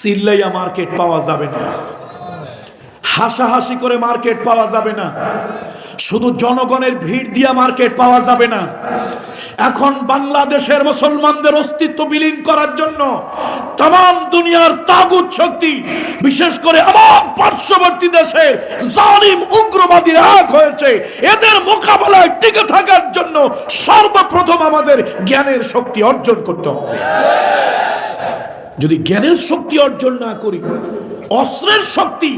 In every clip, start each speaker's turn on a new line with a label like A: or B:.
A: চিল্লাইয়া market পাওয়া যাবে না। হাসাহাসি করে মার্কেট পাওয়া যাবে না। শুধু জনগণের ভিড় দিয়া মার্কেট পাওয়া যাবে না। এখন বাংলাদেশের মুসলমানদের অস্তিত্ব বিলীন করার জন্য তাম দুনিয়ার তাগুত শক্তি, বিশেষ করে আমার পার্শ্ববর্তী দেশে জালিম উগ্রবাদীর এক হয়েছে। এদের মোকাবেলায় টিকে থাকার জন্য সর্বপ্রথম আমাদের জ্ঞানের শক্তি অর্জন করতে হবে। যদি জ্ঞানের শক্তি অর্জন না করি, অস্ত্রের শক্তি,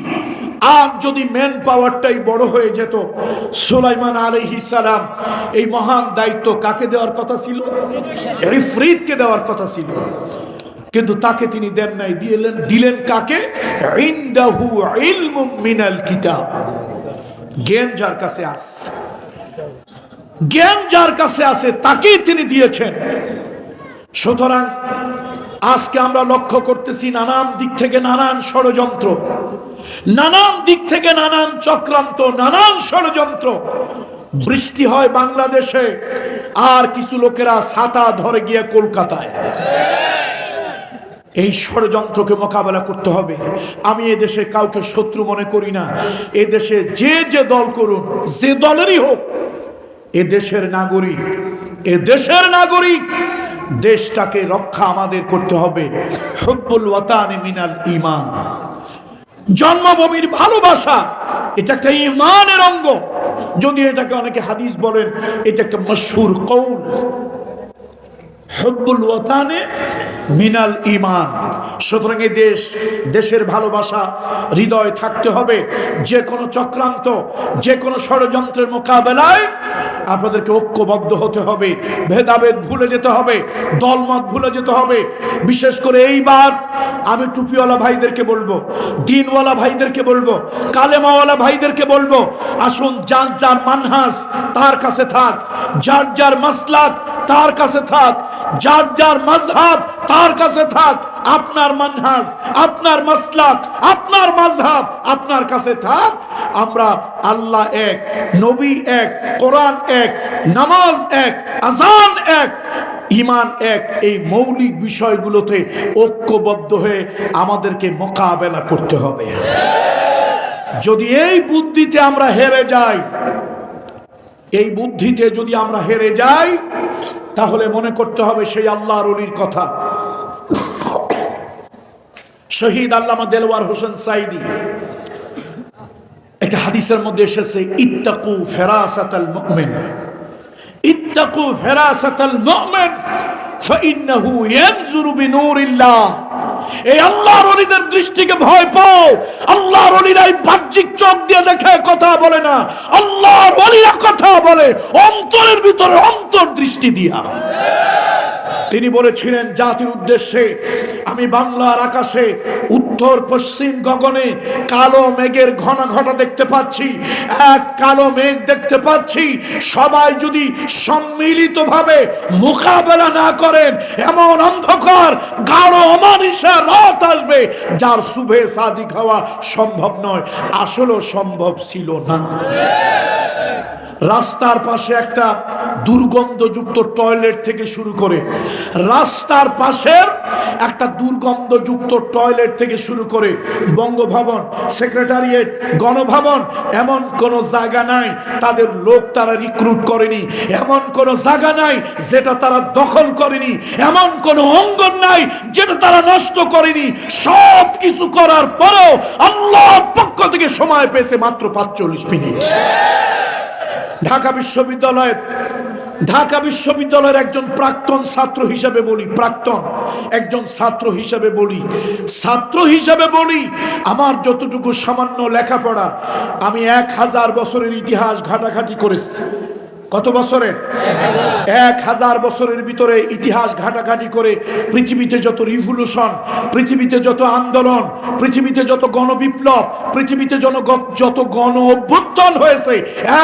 A: আর যদি ম্যান পাওয়ারটাই বড় হয়ে যেত, সুলাইমান আলহি সালাম, এই মহান দায়িত্ব কাকে দেওয়ার কথা ছিল? রিফরিদকে দেওয়ার কথা ছিল। কিন্তু তাকে তিনি দেন নাই, দিলেন দিলেন কাকে? কিতাব। জ্ঞান যার কাছে আছে, জ্ঞান যার কাছে আছে, তাকেই তিনি দিয়েছেন। সুতরাং আজকে আমরা লক্ষ্য করতেছি নানান দিক থেকে নানান ষড়যন্ত্র, নানান দিক থেকে নানান চক্রান্ত, নানান ষড়যন্ত্র। বৃষ্টি হয় বাংলাদেশে, আর কিছু লোকেরা ছাতা ধরে গিয়ে কলকাতায়। এই ষড়যন্ত্রকে মোকাবেলা করতে হবে। আমি এদেশে কাউকে শত্রু মনে করি না। এদেশে যে যে দল করুন, যে দলেরই হোক, এ দেশের নাগরিক, এ দেশের নাগরিক দেশটাকে রক্ষা আমাদের করতে হবে। হব্বুল ওয়াতানে মিনাল ইমান জন্মভূমির ভালোবাসা, এটা একটা ইমানের অঙ্গ। যদি এটাকে অনেকে হাদিস বলেন, এটা একটা মশহুর কৌল হব্বুল ওয়াতানে মিনাল ইমান সুতরাং এই দেশ, দেশের ভালোবাসা, হৃদয় থাকতে হবে। যে কোনো চক্রান্ত যে কোনো ষড়যন্ত্রের মোকাবেলায় আপনাদেরকে ঐক্যবদ্ধ হতে হবে। ভেদাভেদ ভুলে যেতে হবে, দলমত ভুলে যেতে হবে। বিশেষ করে এইবার আমি টুপিওয়ালা ভাইদেরকে বলব, দিনওয়ালা ভাইদেরকে বলব, কালেমাওয়ালা ভাইদেরকে বলব, আসুন যার যার মানহাস তার কাছে থাক, যার যার মাসলাক তার কাছে থাক। যার যার মজহাব তার কাছে থাক। আপনার মানহাজ, আপনার মাসলাক, আপনার মজহাব আপনার কাছে থাক। আমরা আল্লাহ এক, নবী এক, কোরআন এক, নামাজ এক আজান এক ইমান এক, এই মৌলিক বিষয়গুলোতে ঐক্যবদ্ধ হয়ে আমাদেরকে মোকাবেলা করতে হবে। যদি এই বুদ্ধিতে আমরা হেরে যাই, এই বুদ্ধিতে যদি আমরা হেরে যাই তাহলে মনে করতে হবে সেই আল্লাহর অলির কথা শহীদ আল্লামা দেলওয়ার হোসেন সাইদি একটা হাদিসের মধ্যে এসেছে ইত্তাকু ফেরাসাতাল মুমিন ইত্তাকু ফেরাসাতাল মুমিন فإنه ينظر بنور الله এই আল্লাহর অলিদের দৃষ্টিকে ভয় পাও। আল্লাহর অলিরা এই বাহ্যিক চোখ দিয়ে দেখে কথা বলে না। আল্লাহর অলিরা কথা বলে। অন্তরের ভিতরে অন্তর দৃষ্টি দিয়া। তিনি বলেছিলেন, জাতির উদ্দেশ্যে আমি বাংলার আকাশে, উত্তর, পশ্চিম গগনে কালো মেঘের ঘন ঘটা দেখতে পাচ্ছি, এক কালো মেঘ দেখতে পাচ্ছি। সবাই যদি সম্মিলিতভাবে মোকাবেলা না করেন, এমন অন্ধকার, গাঢ় অমানিসা রাত আসবে, যার শুভে সাদি খাওয়া সম্ভব নয়। আসলেও সম্ভব ছিল না। রাস্তার পাশে একটা দুর্গন্ধযুক্ত টয়লেট থেকে শুরু করে রাস্তার পাশের একটা দুর্গন্ধযুক্ত টয়লেট থেকে শুরু করে বঙ্গভবন, সেক্রেটারিয়েট, গণভবন, এমন কোনো জায়গা নাই, তাদের লোক তারা রিক্রুট করেনি। এমন কোনো জায়গা নাই যেটা তারা দখল করেনি। এমন কোনো অঙ্গন নাই যেটা তারা নষ্ট করেনি। সব কিছু করার পরেও আল্লাহর পক্ষ থেকে সময় পেয়েছে মাত্র পাঁচচল্লিশ মিনিট। ঢাকা বিশ্ববিদ্যালয়ের ঢাকা বিশ্ববিদ্যালয়ের একজন প্রাক্তন ছাত্র হিসাবে বলি, প্রাক্তন একজন ছাত্র হিসাবে বলি, ছাত্র হিসাবে বলি, আমার যতটুকু সামান্য লেখাপড়া আমি এক হাজার বছরের ইতিহাস ঘাটাঘাটি করেছি। কত বছরের? এক হাজার বছরের ভিতরে ইতিহাস ঘাটাঘাটি করে পৃথিবীতে যত রিভলিউশন পৃথিবীতে যত আন্দোলন, পৃথিবীতে যত গণবিপ্লব, পৃথিবীতে জন যত গণ অভ্যুত্থান হয়েছে,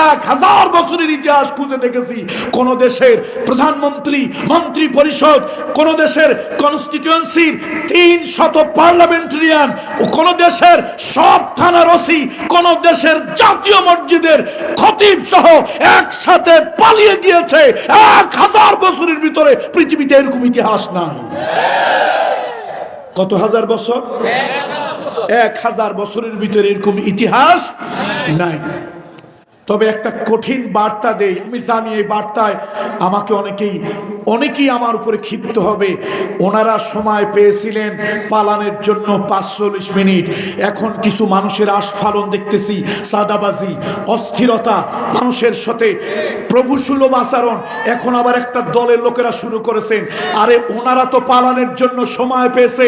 A: এক হাজার বছরের ইতিহাস খুঁজে দেখেছি। কোন দেশের প্রধানমন্ত্রী মন্ত্রী পরিষদ কোন দেশের কনস্টিটিউয়েন্সির তিন শত পার্লামেন্টারিয়ান কোন দেশের সব থানার ওসি, কোন দেশের জাতীয় মসজিদের খতিব সহ একসাথে পালিয়ে গিয়েছে। এক হাজার বছরের ভিতরে পৃথিবীতে এরকম ইতিহাস নাই। কত হাজার বছর? এক হাজার বছরের ভিতরে এরকম ইতিহাস নাই। তবে একটা কঠিন বার্তা দেই। আমি জানি এই বার্তায় আমাকে অনেকেই অনেকেই আমার উপরে ক্ষিপ্ত হবে। ওনারা সময় পেয়েছিলেন পালানের জন্য পাঁচচল্লিশ মিনিট। এখন কিছু মানুষের আস্ফালন দেখতেছি সাদাবাজি অস্থিরতা, মানুষের সাথে প্রভু সুলভ আচরণ। এখন আবার একটা দলের লোকেরা শুরু করেছেন। আরে ওনারা তো পালানের জন্য সময় পেয়েছে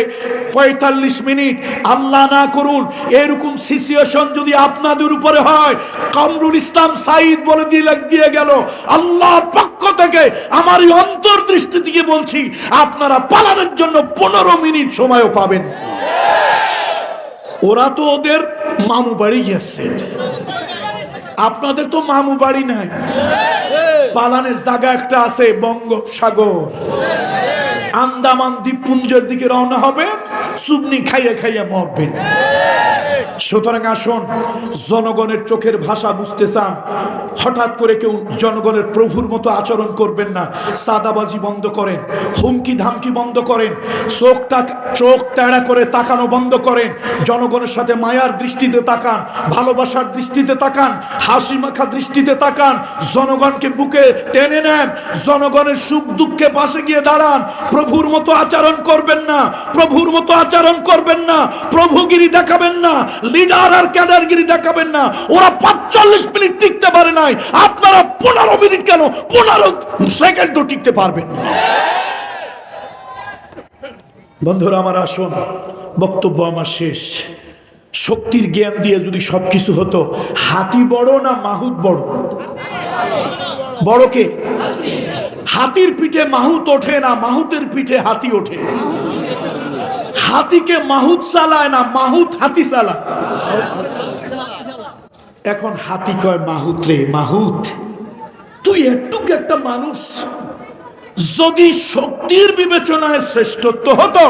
A: পঁয়তাল্লিশ মিনিট। আল্লাহ না করুন, এরকম সিচুয়েশন যদি আপনাদের উপরে হয়, কামরুল ইসলাম সাইদ বলে দিয়ে দিয়ে গেল, আল্লাহর পক্ষ থেকে আমার এই অন্তর্দৃষ্টি থেকে বলছি, আপনারা পালানোর জন্য পনেরো মিনিট সময়ও পাবেন। ওরা তো ওদের মামু বাড়ি গেছে। আপনাদের তো মামু বাড়ি নাই। পালানের জায়গা একটা আছে, বঙ্গোপসাগর। আন্দামান দ্বীপপুঞ্জের দিকে রওনা হবেন, সুবনি খাইয়ে খাইয়ে মরবেন। সুতরাং আসুন, জনগণের চোখের ভাষা বুঝতে চান। হঠাৎ করে কেউ জনগণের প্রভুর মতো আচরণ করবেন না। সাদাবাজি বন্ধ করেন হুমকি ধামকি বন্ধ করেন, চোখটা চোখ তেড়া করে তাকানো বন্ধ করেন। জনগণের সাথে মায়ার দৃষ্টিতে তাকান, ভালোবাসার দৃষ্টিতে তাকান হাসি মাখা দৃষ্টিতে তাকান। জনগণকে বুকে টেনে নেন, জনগণের সুখ দুঃখে পাশে গিয়ে দাঁড়ান। প্রভুর মতো আচরণ করবেন না, প্রভুর মতো আচরণ করবেন না, প্রভুগিরি দেখাবেন না, লিডার আর ক্যাডারগিরি দেখাবেন না, ওরা পাঁচচল্লিশ মিনিট টিকতে পারে নাই, আপনারা পনেরো মিনিট কেন পনেরো সেকেন্ডও টিকতে পারবেন না। বন্ধুরা, আমার আসুন, বক্তব্য আমার শেষ। শক্তির জ্ঞান দিয়ে যদি সবকিছু হতো, হাতি বড় না মাহুত বড়? বড় কে? হাতির পিঠে মাহুত ওঠে না, মাহুতের পিঠে হাতি ওঠে। হাতিকে মাহুত চালায় না, মাহুত হাতি চালায়। এখন হাতি কয়, মাহুত রে, মাহুত, তুই একটুক একটা মানুষ, যদি শক্তির বিবেচনায় শ্রেষ্ঠত্ব হতো,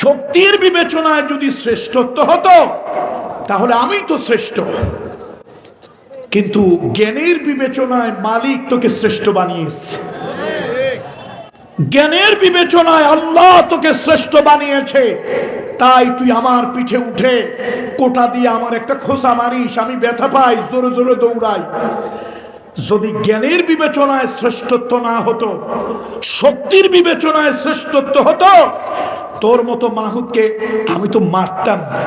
A: শক্তির বিবেচনায় যদি শ্রেষ্ঠত্ব হতো, তাহলে আমি তো শ্রেষ্ঠ। কিন্তু জ্ঞানের বিবেচনায় মালিক তোকে শ্রেষ্ঠ বানিয়েছে। জ্ঞানের বিবেচনায় আল্লাহ তোকে শ্রেষ্ঠ বানিয়েছে। তাই তুই আমার পিঠে উঠে কোটা দিয়ে আমার একটা খোসা মারিস, আমি ব্যথা পাই, জোরে জোরে দৌড়াই। যদি জ্ঞানের বিবেচনায় শ্রেষ্ঠত্ব না হতো, শক্তির বিবেচনায় শ্রেষ্ঠত্ব হতো, তোর মতো মাহুদকে আমি তো মারতাম না।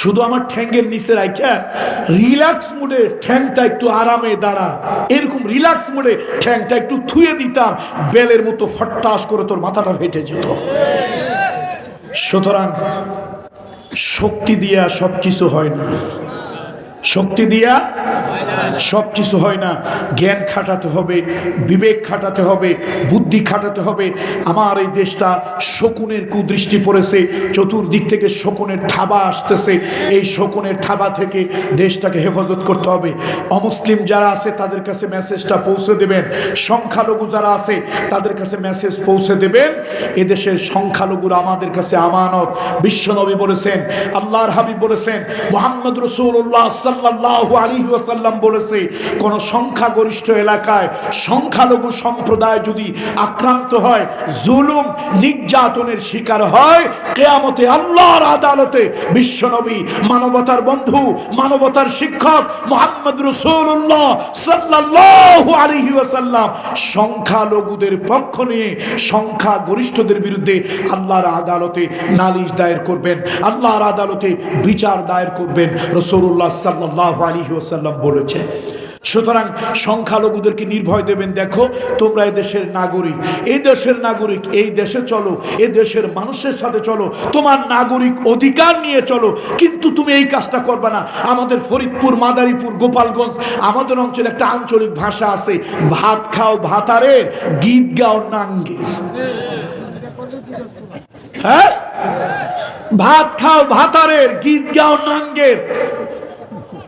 A: শুধু আমার ঠ্যাঙ্গের নিচে রাখা রিল্যাক্স মুডে ঠ্যাংটা একটু আরামে দাঁড়া। এরকম রিল্যাক্স মুডে ঠ্যাংটা একটু থুয়ে দিতাম, বেলের মতো ফট্টাস করে তোর মাথাটা ফেটে যেত। সুতরাং শক্তি দিয়া সব কিছু হয় না। শক্তি দিয়া সব কিছু হয় না। জ্ঞান খাটাতে হবে, বিবেক খাটাতে হবে, বুদ্ধি খাটাতে হবে। আমার এই দেশটা শকুনের কুদৃষ্টি পড়েছে, চতুর্দিক থেকে শকুনের থাবা আসতেছে। এই শকুনের থাবা থেকে দেশটাকে হেফাজত করতে হবে। অমুসলিম যারা আছে, তাদের কাছে মেসেজটা পৌঁছে দেবেন। সংখ্যালঘু যারা আছে, তাদের কাছে মেসেজ পৌঁছে দেবেন। এদেশের সংখ্যালঘুরা আমাদের কাছে আমানত। বিশ্বনবী বলেছেন, আল্লাহর হাবিব বলেছেন, মোহাম্মদ রসুল্লাহ সাল্লাহ বলেছে, কোন সংখ্যাগরিষ্ঠ এলাকায় সংখ্যালঘু সম্প্রদায় যদি আক্রান্ত হয়, জুলুম, নির্যাতনের শিকার হয়, কেয়ামতে আল্লাহর আদালতে বিশ্বনবী, মানবতার বন্ধু, মানবতার শিক্ষক মোহাম্মদ রসুল্লাহ সাল্লাহ আলহি ওয়াসাল্লাম সংখ্যালঘুদের পক্ষ নিয়ে সংখ্যা গরিষ্ঠদের বিরুদ্ধে আল্লাহর আদালতে নালিশ দায়ের করবেন, আল্লাহর আদালতে বিচার দায়ের করবেন রসুল্লাহ সাল্লাহ আলহি ওয়াসাল্লাম বলেছেন সুতরাং সংখ্যালঘুদেরকে নির্ভয় দেবেন, দেখো, তোমরা দেশের নাগরিক এই দেশের নাগরিক, এই দেশে চলো এই দেশের মানুষের সাথে চলো, তোমার নাগরিক অধিকার নিয়ে চলো, কিন্তু তুমি এই কাজটা করবে না। আমাদের ফরিদপুর, মাদারীপুর, গোপালগঞ্জ, আমাদের অঞ্চলে একটা আঞ্চলিক ভাষা আছে, ভাত খাও ভাতারের, গীত গাও নাঙ্গে হ্যাঁ? ভাত খাও ভাতারের, গীত গাও নাঙ্গের।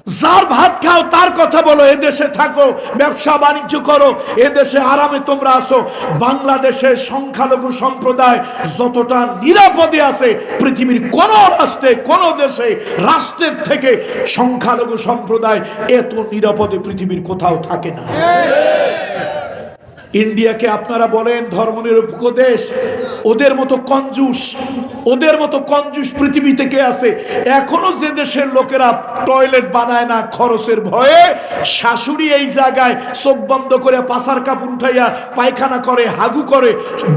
A: যার ভাত খাও, তার কথা বলো, এদেশে থাকো, ব্যবসা বাণিজ্য করো, এদেশে আরামে তোমরা আসো। বাংলাদেশের সংখ্যালঘু সম্প্রদায় যতটা নিরাপদে আছে, পৃথিবীর কোন রাষ্ট্রে, কোন দেশে, রাষ্ট্রের থেকে সংখ্যালঘু সম্প্রদায় এত নিরাপদে পৃথিবীর কোথাও থাকে না। ইন্ডিয়াকে আপনারা বলেন ধর্মনিরপেক্ষ দেশ ওদের মতো কঞ্জুস, ওদের মতো কঞ্জুস পৃথিবী থেকে আছে? এখনও যে দেশের লোকেরা টয়লেট বানায় না খরচের ভয়ে, শাশুড়ি এই জায়গায় চোখ বন্ধ করে পাসার কাপড় উঠাইয়া পায়খানা করে, হাগু করে,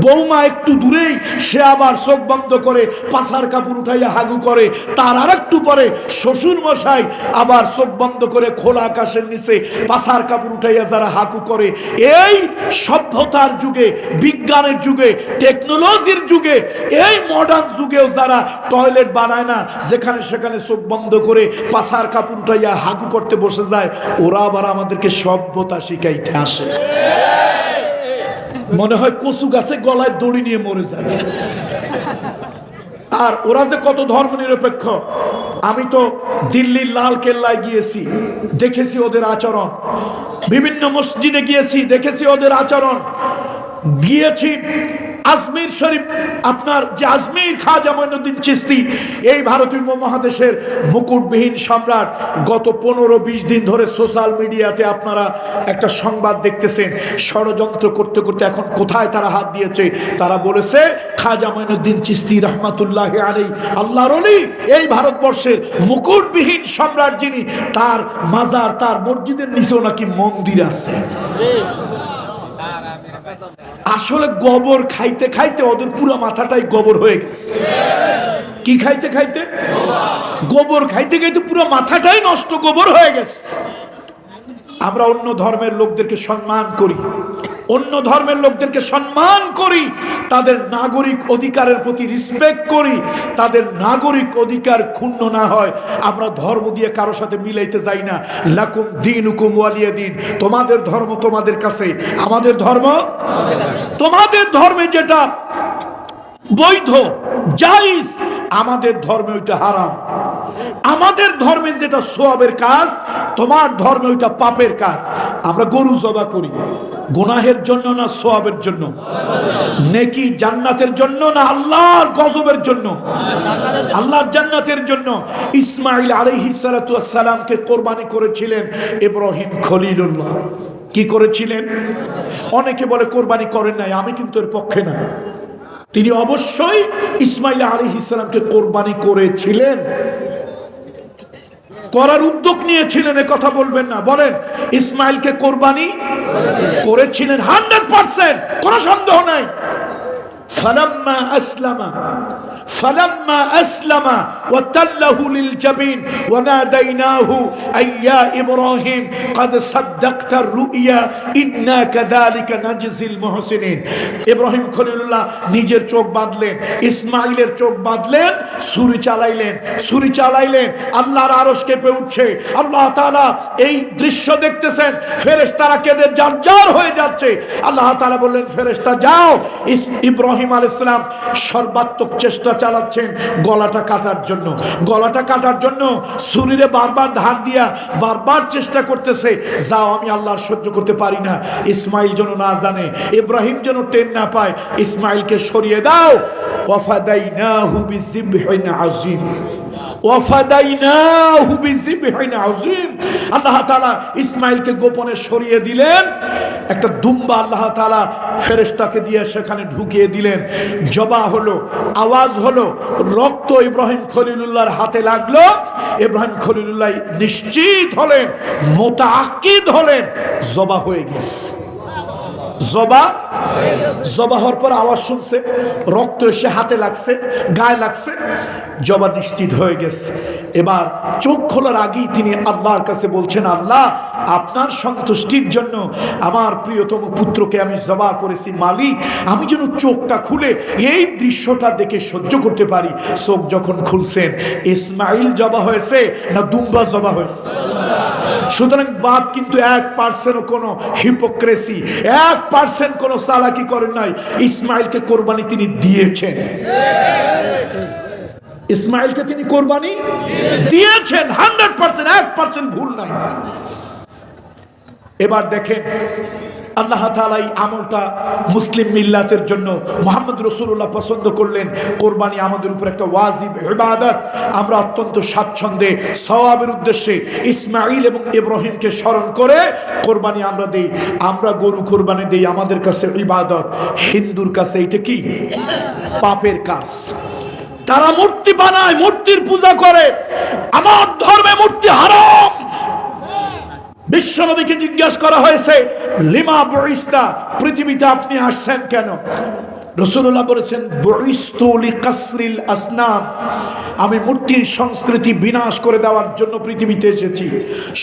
A: বৌমা একটু দূরেই সে আবার চোখ বন্ধ করে পাসার কাপড় উঠাইয়া হাগু করে, তার আর একটু পরে শ্বশুর মশাই আবার চোখ বন্ধ করে খোলা আকাশের নিচে পাসার কাপড় উঠাইয়া যারা হাগু করে, এই সভ্যতার যুগে, বিজ্ঞানের যুগে টেকনোলজির যুগে, এই মডার্ন যুগেও যারা টয়লেট বানায় না, যেখানে সেখানে চোখ বন্ধ করে পাশার কাপড় উঠাইয়া হাগু করতে বসে যায়, ওরা আবার আমাদেরকে সভ্যতা শিখাইতে আসে। মনে হয় কচু গাছে গলায় দড়ি নিয়ে মরে যায়। আর ওরা যে কত ধর্ম নিরপেক্ষ আমি তো দিল্লির লাল কেল্লায় গিয়েছি, দেখেছি ওদের আচরণ। বিভিন্ন মসজিদে গিয়েছি, দেখেছি ওদের আচরণ। গিয়েছি আজমির শরীফ, আপনার যে আজমির খাজা মঈনুদ্দিন চিস্তি, এই ভারতীয় উপমহাদেশের মুকুটবিহীন সম্রাট গত পনেরো বিশ দিন ধরে সোশ্যাল মিডিয়াতে আপনারা একটা সংবাদ দেখতেছেন। ষড়যন্ত্র করতে করতে এখন কোথায় তারা হাত দিয়েছে? তারা বলেছে, খাজা মঈনুদ্দিন চিস্তি রহমাতুল্লাহ আলী আল্লাহর এই ভারতবর্ষের মুকুটবিহীন সম্রাট যিনি, তার মাজার, তার মসজিদের নিচেও নাকি মন্দির আছে। আসলে গোবর খাইতে খাইতে ওদের পুরো মাথাটাই গোবর হয়ে গেছে। কি খাইতে খাইতে? গোবর খাইতে খাইতে পুরো মাথাটাই নষ্ট গোবর হয়ে গেছে। আমরা অন্য ধর্মের লোকদেরকে সম্মান করি। অন্য ধর্মের লোকদেরকে সম্মান করি, তাদের নাগরিক অধিকারের প্রতি রিসপেক্ট করি, তাদের নাগরিক অধিকার ক্ষুণ্ণ না হয়। আমরা ধর্ম দিয়ে কারোর সাথে মিলাইতে যাই না। লাকুম দিন হুকুম ওয়ালিয়া দিন। তোমাদের ধর্ম তোমাদের কাছে। আমাদের ধর্ম তোমাদের ধর্মে যেটা বৈধ জাইজ আমাদের ধর্মে ওইটা হারাম। আমাদের ধর্মে যেটা সোয়াবের কাজ, তোমার ধর্মে ওইটা পাপের কাজ। আমরা গরু জবা করি। গুনাহের জন্য না সোয়াবের জন্য? নেকি জান্নাতের জন্য না আল্লাহর গজবের জন্য? আল্লাহর জান্নাতের জন্য। ইসমাইল আলাইহিস সালাতু সালামকে কোরবানি করেছিলেন ইব্রাহিম খলিলুল্লাহ। কি করেছিলেন? অনেকে বলে, কোরবানি করেন নাই, আমি কিন্তু এর পক্ষে না। তিনি অবশ্যই ইসমাইল আলী ইসলামকে কোরবানি করেছিলেন। করার উদ্যোগ নিয়েছিলেন, এ কথা বলবেন না। বলেন, ইসমাইলকে কোরবানি করেছিলেন হান্ড্রেড পার্সেন্ট, কোনো সন্দেহ নাই। ফালাম্মা আসলামা فلما أسلم وتله للجبين وناديناه أي يا إبراهيم قد صدقت الرؤيا إنا كذلك نجزي المحسنين إبراهيم خليل الله নিজের চোখ বাঁধলেন ইসমাইলের চোখ বাঁধলেন ছুরি চালাইলেন ছুরি চালাইলেন আল্লাহর আরশ কেঁপে উঠছে আল্লাহ তাআলা এই দৃশ্য দেখতেছেন ফেরেশতারা কেঁদে জারজার হয়ে যাচ্ছে আল্লাহ তাআলা বললেন ফেরেশতা যাও ইস- ইব্রাহিম আলাইহিস সালাম সর্বাত্মক চেষ্টা চালাচ্ছেন গলাটা কাটার জন্য। গলাটা কাটার জন্য শরীরে বারবার ধার দিয়া বারবার চেষ্টা করতেছে, যাও আমি আল্লাহ সহ্য করতে পারি না। ইসমাইল যেন না জানে, ইব্রাহিম যেন টেন না পায়, ইসমাইলকে সরিয়ে দাও। ওয়াফাদাইনাহু বিযিবহিন আযীম হয় না আযীম। আল্লাহ তাআলা ইসমাইলকে গোপনে সরিয়ে দিলেন। একটা দুম্বা আল্লাহ তাআলা ফেরেশতাকে দিয়ে সেখানে ঢুকিয়ে দিলেন। জবা হলো, আওয়াজ হলো, রক্ত ইব্রাহিম খলিলুল্লাহর হাতে লাগল। ইব্রাহিম খলিলুল্লাহ নিশ্চিত হলেন মোতাকিদ হলেন জবা হয়ে গেছে। জবা। জবা হওয়ার পর আওয়াজ শুনছে, রক্ত এসে হাতে লাগছে, গায়ে লাগছে, জবা নিশ্চিত হয়ে গেছে। এবার চোখ খোলার আগেই তিনি আল্লাহর কাছে বলছেন, আল্লাহ আপনার সন্তুষ্টির জন্য আমার প্রিয়তম পুত্রকে আমি জবা করেছি, মালিক। আমি যেন চোখটা খুলে এই দৃশ্যটা দেখে সহ্য করতে পারি। চোখ যখন খুলছেন, ইসমাইল জবা হয়েছে না দুম্বা জবা হয়েছে? সুতরাং বাপ কিন্তু এক পার্সেন্ট কোনো হিপোক্রেসি এক পার্সেন্ট কোনো সালাকি করেন নাই। ইসমাইলকে কোরবানি তিনি দিয়েছেন। ইসমাইলকে তিনি কোরবানি দিয়েছেন। হান্ড্রেড পার্সেন্ট এক পার্সেন্ট ভুল নাই। এবার দেখেন, আল্লাহ তাআলা এই আমলটা মুসলিম মিল্লাতের জন্য মোহাম্মদ রসুল্লাহ পছন্দ করলেন। কোরবানি আমাদের উপর একটা ওয়াজিব ইবাদত। আমরা অত্যন্ত স্বাচ্ছন্দ্যে, সওয়াবের উদ্দেশ্যে ইসমাইল এবং ইব্রাহিমকে স্মরণ করে কোরবানি আমরা দিই। আমরা গরু কোরবানি দিই, আমাদের কাছে ইবাদত। হিন্দুর কাছে এটা কি? পাপের কাজ। তারা মূর্তি বানায়, মূর্তির পূজা করে। আমার ধর্মে মূর্তি হারাম। বিশ্বনবীকে জিজ্ঞাসা করা হয়েছে লিমা বরিস্তা পৃথিবীতে আপনি আসছেন কেন? রসুল্লাহ বলেছেন কাসরিল আসনাম আমি মূর্তির সংস্কৃতি বিনাশ করে দেওয়ার জন্য পৃথিবীতে এসেছি।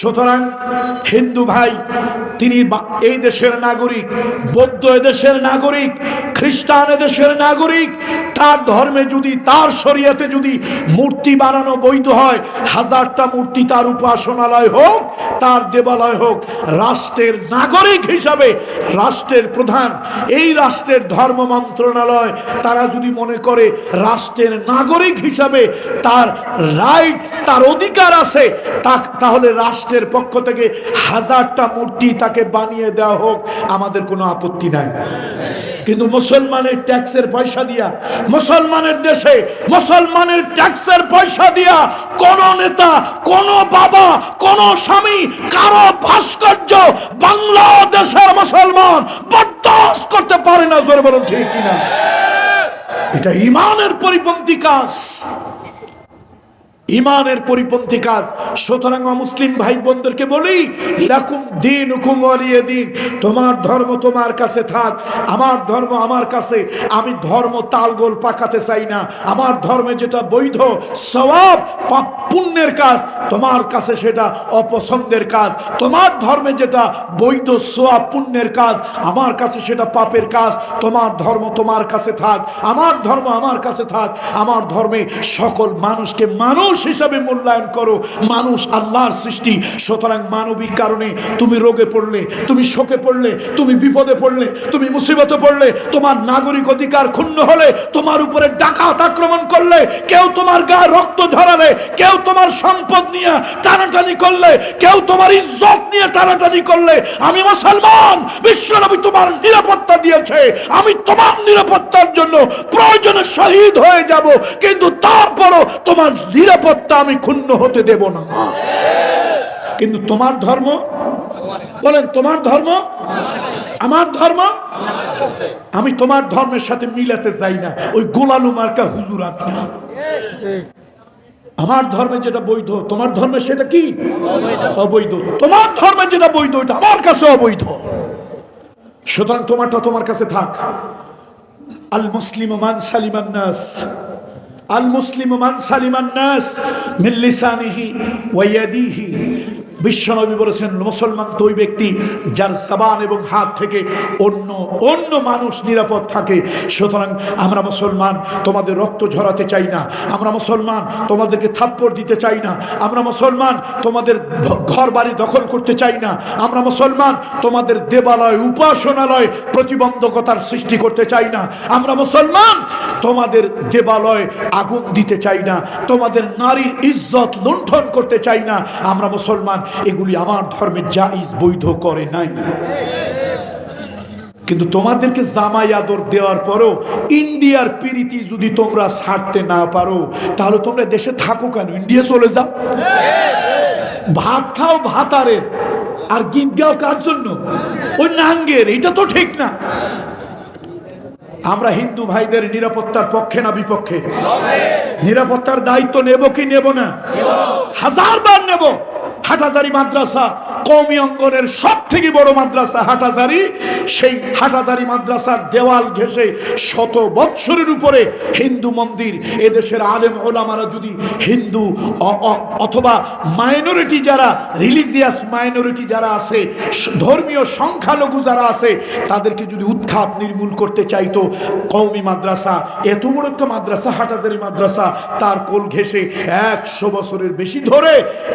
A: সুতরাং হিন্দু ভাই, তিনি এই দেশের নাগরিক, বৌদ্ধ এদেশের নাগরিক, খ্রিস্টান এদেশের নাগরিক, তার ধর্মে যদি, তার শরীয়তে যদি মূর্তি বানানো বৈধ হয়, হাজারটা মূর্তি তার উপাসনালয় হোক, তার দেবালয় হোক, রাষ্ট্রের নাগরিক হিসাবে রাষ্ট্রের প্রধান, এই রাষ্ট্রের ধর্ম মন্ত্রণালয়, তারা যদি মনে করে রাষ্ট্রের নাগরিক হিসাবে তার রাইট তার অধিকার আছে তাহলে রাষ্ট্রের পক্ষ থেকে হাজারটা মূর্তি তাকে বানিয়ে দেওয়া হোক, আমাদের কোনো আপত্তি নাই। কিন্তু মুসলমানের ট্যাক্সের পয়সা দিয়া, মুসলমানের দেশে মুসলমানের ট্যাক্সের পয়সা দিয়া কোন নেতা, কোন বাবা, কোন স্বামী, কারও ভাস্কর্য বাংলাদেশের মুসলমান বরদাস্ত করতে পারে না, জোর বলুন ঠিক কিনা? এটা ইমানের পরিপন্থী কাজ। ইমানের পরিপন্থী কাজ। সুতরাং মুসলিম ভাই বোনদেরকে বলি, লাকুম দিন হুকুম ওয়ালিয়ে দিন। তোমার ধর্ম তোমার কাছে থাক, আমার ধর্ম আমার কাছে। আমি ধর্ম তালগোল পাকাতে চাই না। আমার ধর্মে যেটা বৈধ সওয়াব, পাপ পুণ্যের কাজ, তোমার কাছে সেটা অপছন্দের কাজ। তোমার ধর্মে যেটা বৈধ সোয়াব পুণ্যের কাজ, আমার কাছে সেটা পাপের কাজ। তোমার ধর্ম তোমার কাছে থাক, আমার ধর্ম আমার কাছে থাক। আমার ধর্মে সকল মানুষকে মানুষ হিসাবে মূল্যায়ন করো। মানুষ আল্লাহর সৃষ্টি। সুতরাং মানবিক কারণে তুমি রোগে পড়লে, তুমি শোকে পড়লে, তুমি বিপদে পড়লে, তুমি মুসিবতে পড়লে, তোমার নাগরিক অধিকার ক্ষুণ্ণ হলে, তোমার উপরে ডাকাত আক্রমণ করলে, কেউ তোমার গায়ে রক্ত ঝরালে, কেউ তোমার সম্পদ নিয়ে টানাটানি করলে, কেউ তোমার ইজ্জত নিয়ে টানাটানি করলে, আমি মুসলমান বিশ্বনবী তোমার নিরাপত্তা দিয়েছে, আমি তোমার নিরাপত্তার জন্য প্রয়োজনে শহীদ হয়ে যাব, কিন্তু তারপরও তোমার নিরাপত্তা আমি ক্ষুণ্ণ হতে দেব না। কিন্তু তোমার ধর্ম? বলেন, তোমার ধর্ম? আমার ধর্ম? আমি তোমার ধর্মের সাথে মিলাতে যাই না। ওই গোলালু মার্কা হুজুর আমি না আমার ধর্মে যেটা বৈধ, তোমার ধর্মে সেটা কি? অবৈধ। তোমার ধর্মে যেটা বৈধ এটা আমার কাছে অবৈধ। সুতরাং তোমারটা তোমার কাছে থাক। আল মুসলিম মান সালিমান নাস। আল মুসলিম মান সালিমান নাস মিন লিসানিহি ওয়া ইয়াদিহি বিশ্বনবী বলেছেন, মুসলমান তো ওই ব্যক্তি যার জবান এবং হাত থেকে অন্য অন্য মানুষ নিরাপদ থাকে। সুতরাং আমরা মুসলমান, তোমাদের রক্ত ঝরাতে চাই না। আমরা মুসলমান, তোমাদেরকে থাপ্পড় দিতে চাই না। আমরা মুসলমান, তোমাদের ঘর বাড়ি দখল করতে চাই না। আমরা মুসলমান, তোমাদের দেবালয়, উপাসনালয় প্রতিবন্ধকতার সৃষ্টি করতে চাই না। আমরা মুসলমান, তোমাদের দেবালয় আগুন দিতে চাই না। তোমাদের নারীর ইজ্জত লুণ্ঠন করতে চাই না। আমরা মুসলমান এগুলি আমার ধর্মে জাইজ বৈধ করে নাই। কিন্তু তোমাদেরকে জামাই আদর দেওয়ার পরও ইন্ডিয়ার পিরিতি যদি তোমরা ছাড়তে না পারো, তাহলে তোমরা দেশে থাকো কেন? ইন্ডিয়া চলে যাও। ভাত খাও ভাতারের আর গীত গাও কার জন্য? ওই নাঙ্গের, এটা তো ঠিক না। আমরা হিন্দু ভাইদের নিরাপত্তার পক্ষে না বিপক্ষে? নিরাপত্তার দায়িত্ব নেব কি নেব না? হাজার বার নেব। হাটাজারি মাদ্রাসা কৌমি অঙ্গনের সব থেকে বড় মাদ্রাসা হাটাজারি সেই হাটাজারি মাদ্রাসার দেওয়াল ঘেঁষে শত বৎসরের উপরে হিন্দু মন্দির। এদেশের আলেম ওলামারা যদি হিন্দু অথবা মাইনরিটি যারা, রিলিজিয়াস মাইনরিটি যারা আছে ধর্মীয় সংখ্যালঘু যারা আছে, তাদেরকে যদি উৎখাত নির্মূল করতে চাইতো কৌমি মাদ্রাসা, এত বড় একটা মাদ্রাসা হাটাজারি মাদ্রাসা, তার কোল ঘেঁষে একশো বছরের বেশি ধরে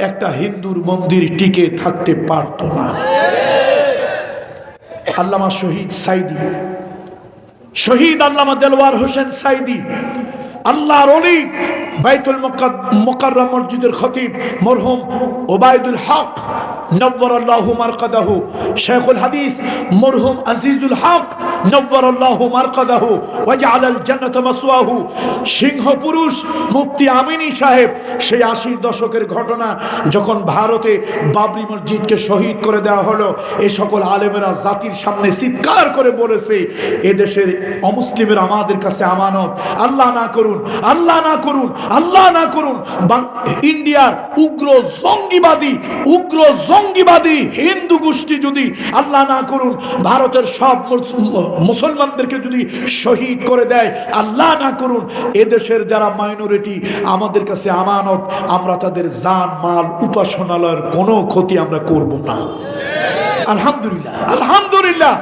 A: একটা হিন্দুর মন্দির টিকে থাকতে পারত না। আল্লামা শহীদ সাইদি শহীদ আল্লামা দেলওয়ার হোসেন সাইদি আল্লাহর অলি বাইতুল মোকাররম মসজিদের খতিব মরহুম ওবায়দুল হক নব্বর আল্লাহ শেখুল হাদিস মরহুম আজিজুল হক নব্বর আল্লাহ আল জান্নাত সিংহ পুরুষ মুফতি আমিনী সাহেব, সেই আশির দশকের ঘটনা যখন ভারতে বাবরি মসজিদকে শহীদ করে দেওয়া হলো এই সকল আলেমেরা জাতির সামনে চিৎকার করে বলেছে, এদেশের অমুসলিমের আমাদের কাছে আমানত। আল্লাহ না করুন আল্লাহ না করুন, আল্লাহ না করুন। ইন্ডিয়ার উগ্র জঙ্গিবাদী উগ্র জঙ্গিবাদী হিন্দু গোষ্ঠী যদি আল্লাহ না করুন, ভারতের সব মুসলমানদেরকে যদি শহীদ করে দেয়, আল্লাহ না করুন, এদেশের যারা মাইনরিটি, আমাদের কাছে আমানত, আমরা তাদের জান, মাল, উপাসনালয়ের কোনো ক্ষতি আমরা করব না। আলহামদুলিল্লাহ আলহামদুলিল্লাহ।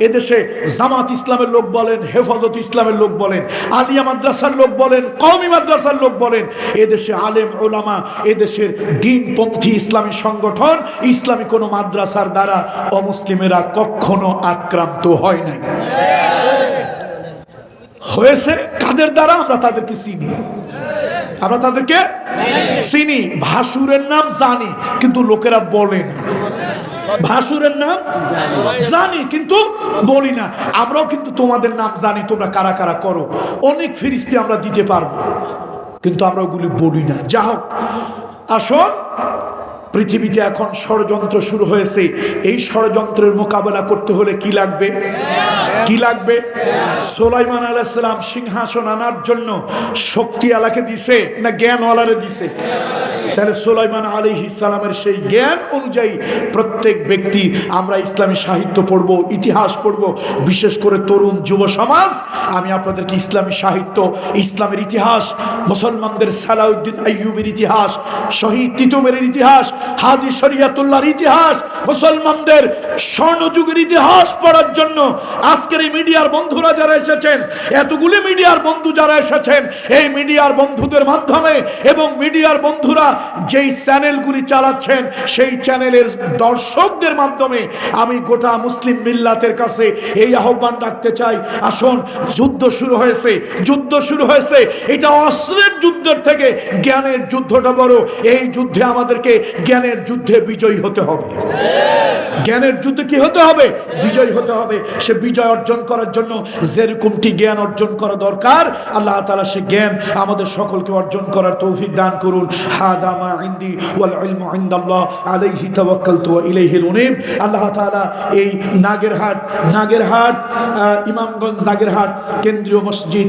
A: এদেশে জামাত ইসলামের লোক বলেন, হেফাজত ইসলামের লোক বলেন, আলিয়া মাদ্রাসার লোক বলেন, কওমি মাদ্রাসার লোক বলেন, এদেশে আলেম, ওলামা, এদেশের দিনপন্থী ইসলামী সংগঠন, ইসলামী কোনো মাদ্রাসার দ্বারা অমুসলিমেরা কখনো আক্রান্ত হয় নাই। হয়েছে? কাদের দ্বারা? আমরা তাদেরকে চিনি। আমরা তাদেরকে চিনি। ভাসুরের নাম জানি, কিন্তু লোকেরা বলে না। ভাসুরের নাম? জানি, কিন্তু বলি না। আমরাও কিন্তু তোমাদের নাম জানি, তোমরা কারা কারা করো। অনেক ফিরিস্তি আমরা দিতে পারব। কিন্তু আমরা ওগুলি বলি না। যা হোক আসুন। পৃথিবীতে এখন ষড়যন্ত্র শুরু হয়েছে। এই ষড়যন্ত্রের মোকাবেলা করতে হলে কি লাগবে? কি লাগবে? সোলাইমান আলাইসালাম সিংহাসন আনার জন্য শক্তি আলাকে দিছে না জ্ঞানওয়ালারে দিছে? তাহলে সোলাইমান আলী ইসালামের সেই জ্ঞান অনুযায়ী প্রত্যেক ব্যক্তি, আমরা ইসলামী সাহিত্য পড়ব, ইতিহাস পড়ব, বিশেষ করে তরুণ যুব সমাজ। আমি আপনাদেরকে ইসলামী সাহিত্য, ইসলামের ইতিহাস, মুসলমানদের সালাউদ্দিন আইয়ুবের ইতিহাস, শহীদ তিতুমের ইতিহাস হাজি শরিয়াতুল্লাহর ইতিহাস, মুসলমানদের স্বর্ণযুগের ইতিহাস পড়ার জন্য আজকের এই মিডিয়ার বন্ধুরা যারা এসেছেন, এতগুলি মিডিয়ার বন্ধু যারা এসেছেন, এই মিডিয়ার বন্ধুদের মাধ্যমে এবং মিডিয়ার বন্ধুরা যেই চ্যানেলগুলি চালাচ্ছেন, সেই চ্যানেলের দর্শকদের মাধ্যমে আমি গোটা মুসলিম মিল্লাতের কাছে এই আহ্বান রাখতে চাই। আসুন, যুদ্ধ শুরু হয়েছে, যুদ্ধ শুরু হয়েছে। এটা অস্ত্রের যুদ্ধের থেকে জ্ঞানের যুদ্ধটা বড়। এই যুদ্ধে আমাদেরকে জ্ঞানের যুদ্ধে বিজয়ী হতে হবে। জ্ঞানের যুদ্ধে কি হতে হবে? বিজয় হতে হবে। সে বিজয় অর্জন করার জন্য যেরকমটি জ্ঞান অর্জন করা দরকার, আল্লাহ তালা সে জ্ঞান আমাদের সকলকে অর্জন করার তৌফিক দান করুন। হাদা মা ইনদি ওয়াল ইলমু ইনদাল্লাহ আলাইহি তাওয়াক্কালতু ওয়া ইলাইহিল উনীব। আল্লাহ তাআলা এই নাগেরহাট নাগেরহাট ইমামগঞ্জ নাগেরহাট কেন্দ্রীয় মসজিদ